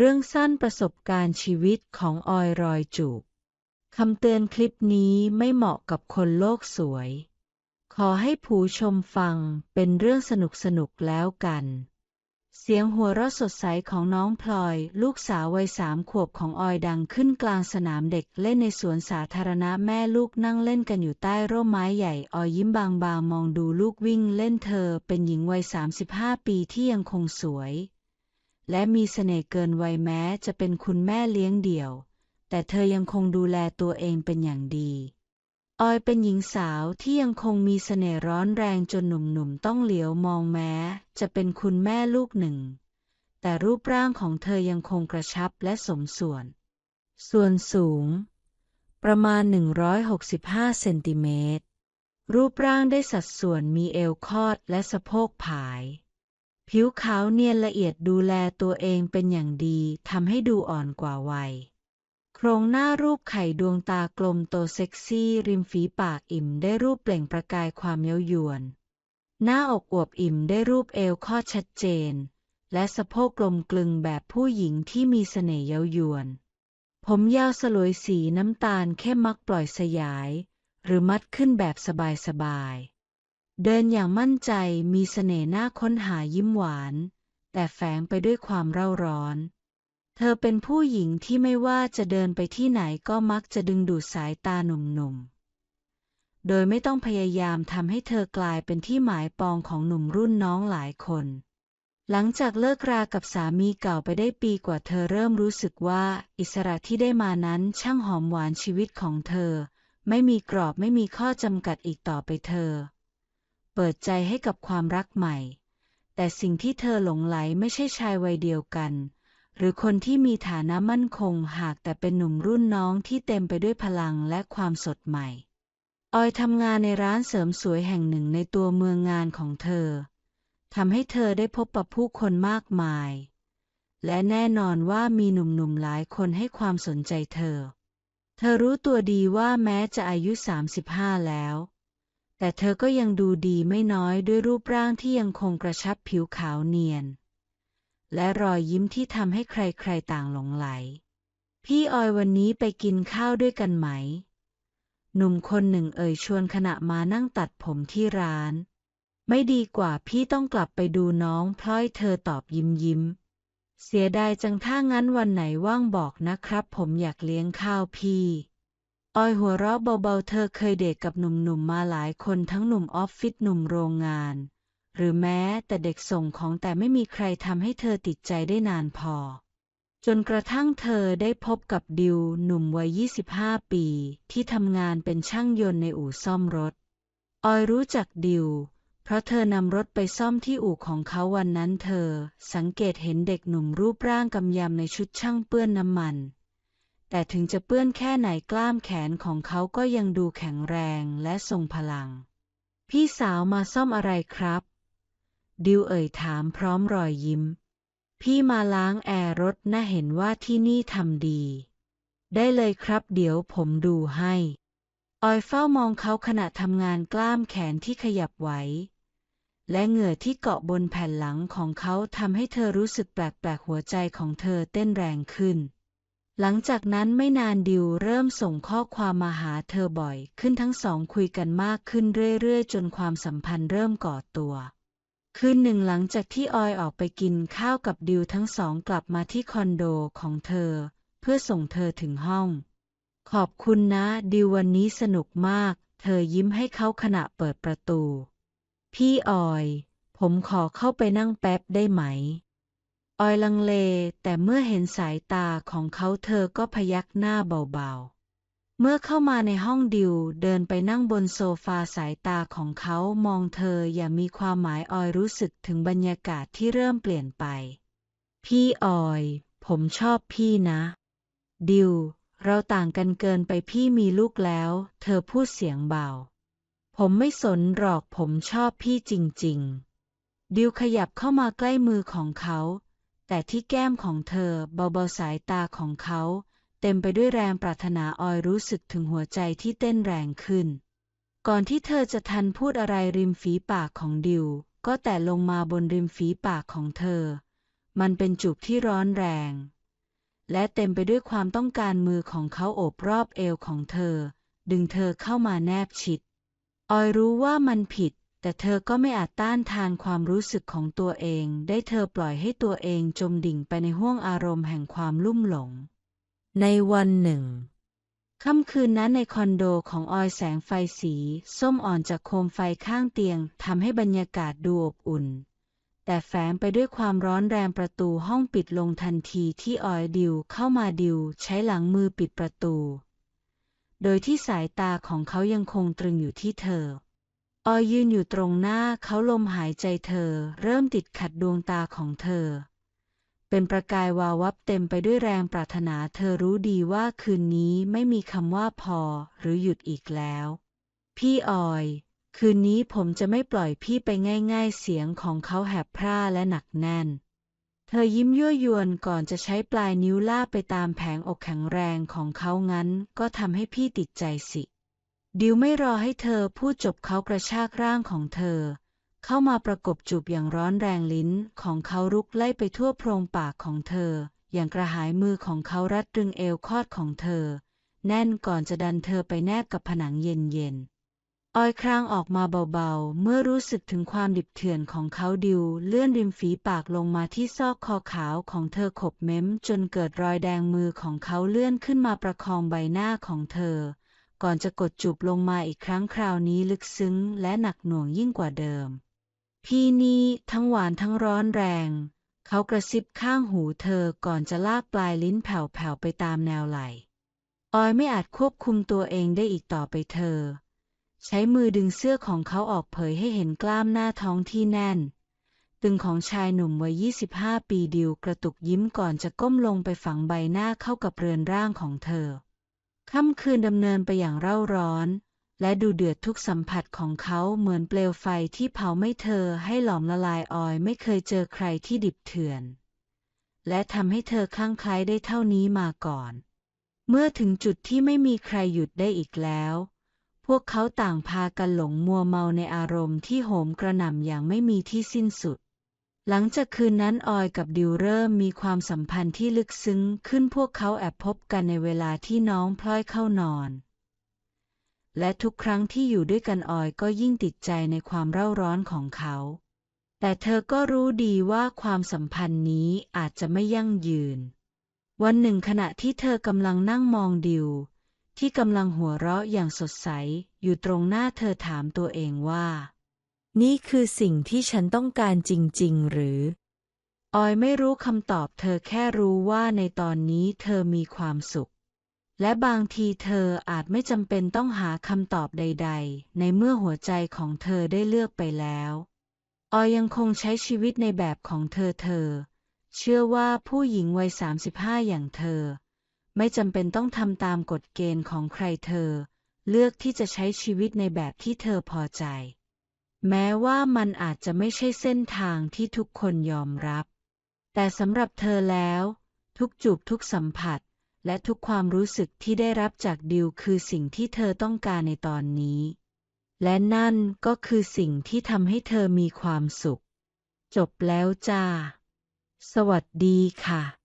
เรื่องสั้นประสบการณ์ชีวิตของออยรอยจูบคำเตือนคลิปนี้ไม่เหมาะกับคนโลกสวย ขอให้ผู้ชมฟังเป็นเรื่องสนุกสนุกๆแล้วกัน เสียงหัวเราะสดใสของน้องพลอย ลูกสาววัยสามขวบของออยดังขึ้นกลางสนามเด็กเล่นในสวนสาธารณะแม่ลูกนั่งเล่นกันอยู่ใต้ร่มไม้ใหญ่ ออยยิ้มบางๆ มองดูลูกวิ่งเล่นเธอเป็นหญิงวัย 35 ปีที่ยังคงสวย และมีเสน่ห์เกินวัยแม้จะเป็นคุณแม่เลี้ยงเดี่ยว แต่เธอยังคงดูแลตัวเองเป็นอย่างดี ออยเป็นหญิงสาวที่ยังคงมีเสน่ห์ร้อนแรงจนหนุ่มๆต้องเหลียวมองแม้ จะเป็นคุณแม่ลูกหนึ่ง แต่รูปร่างของเธอยังคงกระชับและสมส่วน ส่วนสูง ประมาณ 165 เซนติเมตรรูปร่างได้สัดส่วนมีเอวคอดและสะโพกผาย ผิวขาวเนียนละเอียดดูแลตัวเองเป็นอย่างดีทำให้ดูอ่อนกว่าวัย โครงหน้ารูปไข่ดวงตากลมโตเซ็กซี่ริมฝีปากอิ่มได้รูปเปล่งประกายความเย้ายวน หน้าอกอวบอิ่มได้รูปเอวข้อชัดเจน และสะโพกกลมกลึงแบบผู้หญิงที่มีเสน่ห์เย้ายวน ผมยาวสลวยสีน้ำตาลเข้มมักปล่อยสยาย หรือมัดขึ้นแบบสบายๆ เดินอย่างมั่นใจมีเสน่ห์น่าค้นหายิ้มหวาน แต่แฝงไปด้วยความเร่าร้อน เธอเป็นผู้หญิงที่ไม่ว่าจะเดินไปที่ไหนก็มักจะดึงดูดสายตาหนุ่มๆ โดยไม่ต้องพยายามทำให้เธอกลายเป็นที่หมายปองของหนุ่มรุ่นน้องหลายคน หลังจากเลิกรากับสามีเก่าไปได้ปีกว่าเธอเริ่มรู้สึกว่าอิสระที่ได้มานั้นช่างหอมหวานชีวิตของเธอ ไม่มีกรอบไม่มีข้อจำกัดอีกต่อไปเธอ เปิดใจให้กับความรักใหม่ แต่สิ่งที่เธอหลงไหลไม่ใช่ชายวัยเดียวกัน หรือคนที่มีฐานะมั่นคงหากแต่เป็นหนุ่มรุ่นน้องที่เต็มไปด้วยพลังและความสดใหม่ ออยทำงานในร้านเสริมสวยแห่งหนึ่งในตัวเมืองงานของเธอทำให้เธอได้พบปะผู้คนมากมาย และแน่นอนว่ามีหนุ่มๆหลายคนให้ความสนใจเธอ เธอรู้ตัวดีว่าแม้จะอายุ 35 แล้ว แต่เธอก็ยังดูดีไม่น้อยด้วยรูปร่างที่ยังคงกระชับผิวขาวเนียน และรอยยิ้มที่ทำให้ใครๆต่างหลงไหล พี่ออยวันนี้ไปกินข้าวด้วยกันไหม หนุ่มคนหนึ่งเอ่ยชวนขณะมานั่งตัดผมที่ร้าน ไม่ดีกว่าพี่ต้องกลับไปดูน้องพลอยเธอตอบยิ้มยิ้ม เสียดายจังถ้างั้นวันไหนว่างบอกนะครับ ผมอยากเลี้ยงข้าวพี่ ออยหัวเราะเบาๆ เธอเคยเดทกับหนุ่มๆมาหลายคนทั้งหนุ่มออฟฟิศหนุ่มโรงงาน หรือแม้แต่เด็กส่งของแต่ไม่มีใครทำให้เธอติดใจได้นานพอ จนกระทั่งเธอได้พบกับดิวหนุ่มวัย 25 ปี ที่ทำงานเป็นช่างยนต์ในอู่ซ่อมรถ ออยรู้จักดิว เพราะเธอนำรถไปซ่อมที่อู่ของเขาวันนั้นเธอ สังเกตเห็นเด็กหนุ่มรูปร่างกำยำในชุดช่างเปื้อนน้ำมัน แต่ถึงจะเปื้อนแค่ไหนกล้ามแขนของเขาก็ยังดูแข็งแรงและทรงพลัง พี่สาวมาซ่อมอะไรครับ ดิวเอ่ยถามพร้อมรอยยิ้ม พี่มาล้างแอร์รถน่าเห็นว่าที่นี่ทำดี ได้เลยครับเดี๋ยวผมดูให้ ออยเฝ้ามองเขาขณะทำงานกล้ามแขนที่ขยับไหวและเหงื่อที่เกาะบนแผ่นหลังของเขาทำให้เธอรู้สึกแปลกๆหัวใจของเธอเต้นแรงขึ้น หลังจากนั้นไม่นานดิวเริ่มส่งข้อความมาหาเธอบ่อย ขึ้นทั้งสองคุยกันมากขึ้นเรื่อยๆ จนความสัมพันธ์เริ่มก่อตัว คืนหนึ่งหลังจากที่ออยออกไปกินข้าวกับดิวทั้งสองกลับมาที่คอนโดของเธอ เพื่อส่งเธอถึงห้อง ขอบคุณนะ ดิววันนี้สนุกมาก เธอยิ้มให้เขาขณะเปิดประตู พี่ออย ผมขอเข้าไปนั่งแป๊บได้ไหม ออยลังเลแต่เมื่อเห็นสายตาของเขาเธอก็พยักหน้าเบาๆ เมื่อเข้ามาในห้องดิวเดินไปนั่งบนโซฟาสายตาของเขามองเธออย่ามีความหมายออยรู้สึกถึงบรรยากาศที่เริ่มเปลี่ยนไป พี่ออย ผมชอบพี่นะ ดิว เราต่างกันเกินไปพี่มีลูกแล้ว เธอพูดเสียงเบา ผมไม่สนหรอกผมชอบพี่จริง ๆ ดิวขยับเข้ามาใกล้มือของเขา แต่ที่แก้มของเธอเบาๆสายตาของเขา เต็มไปด้วยแรงปรารถนาออยรู้สึกถึงหัวใจที่เต้นแรงขึ้น ก่อนที่เธอจะทันพูดอะไรริมฝีปากของดิว ก็แตะลงมาบนริมฝีปากของเธอ มันเป็นจูบที่ร้อนแรง และเต็มไปด้วยความต้องการมือของเขาโอบรอบเอวของเธอ ดึงเธอเข้ามาแนบชิด ออยรู้ว่ามันผิด แต่เธอก็ไม่อาจต้านทานความรู้สึกของตัวเอง ได้เธอปล่อยให้ตัวเองจมดิ่งไปในห้วงอารมณ์แห่งความลุ่มหลง ในวันหนึ่ง ค่ำคืนนั้นในคอนโดของออยแสงไฟสี ส้มอ่อนจากโคมไฟข้างเตียงทำให้บรรยากาศดูอบอุ่น แต่แฝงไปด้วยความร้อนแรงประตูห้องปิดลงทันทีที่ออยดิวเข้ามาดิวใช้หลังมือปิดประตู โดยที่สายตาของเขายังคงตรึงอยู่ที่เธอ ออยยืนอยู่ตรงหน้าเขาลมหายใจเธอ เริ่มติดขัดดวงตาของเธอ เป็นประกายวาววับเต็มไปด้วยแรงปรารถนาเธอรู้ดีว่าคืนนี้ไม่มีคำว่าพอหรือหยุดอีกแล้ว พี่ออย คืนนี้ผมจะไม่ปล่อยพี่ไปง่ายๆเสียงของเขาแหบพร่าและหนักแน่น เธอยิ้มยั่วยวนก่อนจะใช้ปลายนิ้วลากไปตามแผงอกแข็งแรงของเขางั้น ก็ทำให้พี่ติดใจสิ ดิวไม่รอให้เธอพูดจบเขากระชากร่างของเธอ เข้ามาประกบจูบอย่างร้อนแรงลิ้นของเขารุกไล่ไปทั่วโพรงปากของเธอ อย่างกระหายมือของเขารัดรึงเอวคอดของเธอ แน่นก่อนจะดันเธอไปแนบกับผนังเย็นๆออยครางออกมาเบาๆ เมื่อรู้สึกถึงความดิบเถื่อนของเขาดิวเลื่อนริมฝีปากลงมาที่ซอกคอขาวของเธอขบเม้มจนเกิดรอยแดงมือของเขาเลื่อนขึ้นมาประคองใบหน้าของเธอ ก่อนจะกดจูบลงมาอีกครั้งคราวนี้ลึกซึ้งและหนักหน่วงยิ่งกว่าเดิม พี่นี่ทั้งหวานทั้งร้อนแรง เขากระซิบข้างหูเธอก่อนจะลากปลายลิ้นแผ่วๆไปตามแนวไหล ออยไม่อาจควบคุมตัวเองได้อีกต่อไปเธอ ใช้มือดึงเสื้อของเขาออกเผยให้เห็นกล้ามหน้าท้องที่แน่น ตึงของชายหนุ่มวัย 25 ปีดิวกระตุกยิ้มก่อนจะก้มลงไปฝังใบหน้าเข้ากับเรือนร่างของเธอ ค่ำคืนดำเนินไปอย่างเร่าร้อน และดูเดือดทุกสัมผัสของเขาเหมือนเปลวไฟที่เผาไม่เธอให้หลอมละลายออยไม่เคยเจอใครที่ดิบเถื่อน และทำให้เธอคลั่งไคล้ได้เท่านี้มาก่อน เมื่อถึงจุดที่ไม่มีใครหยุดได้อีกแล้ว พวกเขาต่างพากันหลงมัวเมาในอารมณ์ที่โหมกระหน่ำอย่างไม่มีที่สิ้นสุด หลังจากคืนนั้นออยกับดิวเริ่มมีความสัมพันธ์ที่ลึกซึ้งขึ้นพวกเขาแอบพบกันในเวลาที่น้องพลอยเข้านอน และทุกครั้งที่อยู่ด้วยกันออยก็ยิ่งติดใจในความเร่าร้อนของเขา แต่เธอก็รู้ดีว่าความสัมพันธ์นี้อาจจะไม่ยั่งยืน วันหนึ่งขณะที่เธอกำลังนั่งมองดิว ที่กำลังหัวเราะอย่างสดใสอยู่ตรงหน้าเธอถามตัวเองว่า นี่คือสิ่งที่ฉันต้องการจริง ๆ หรือ ออยไม่รู้คำตอบเธอแค่รู้ว่าในตอนนี้เธอมีความสุข และบางทีเธออาจไม่จำเป็นต้องหาคำตอบใด ๆ ในเมื่อหัวใจของเธอได้เลือกไปแล้ว ออยยังคงใช้ชีวิตในแบบของเธอเธอ เชื่อว่าผู้หญิงวัย 35 อย่างเธอ ไม่จำเป็นต้องทำตามกฎเกณฑ์ของใครเธอ เลือกที่จะใช้ชีวิตในแบบที่เธอพอใจ แม้ว่ามันอาจจะไม่ใช่เส้นทางที่ทุกคนยอมรับ แต่สำหรับเธอแล้ว ทุกจูบทุกสัมผัส และทุกความรู้สึกที่ได้รับจากดิวคือสิ่งที่เธอต้องการในตอนนี้ และนั่นก็คือสิ่งที่ทำให้เธอมีความสุข จบแล้วจ้า สวัสดีค่ะ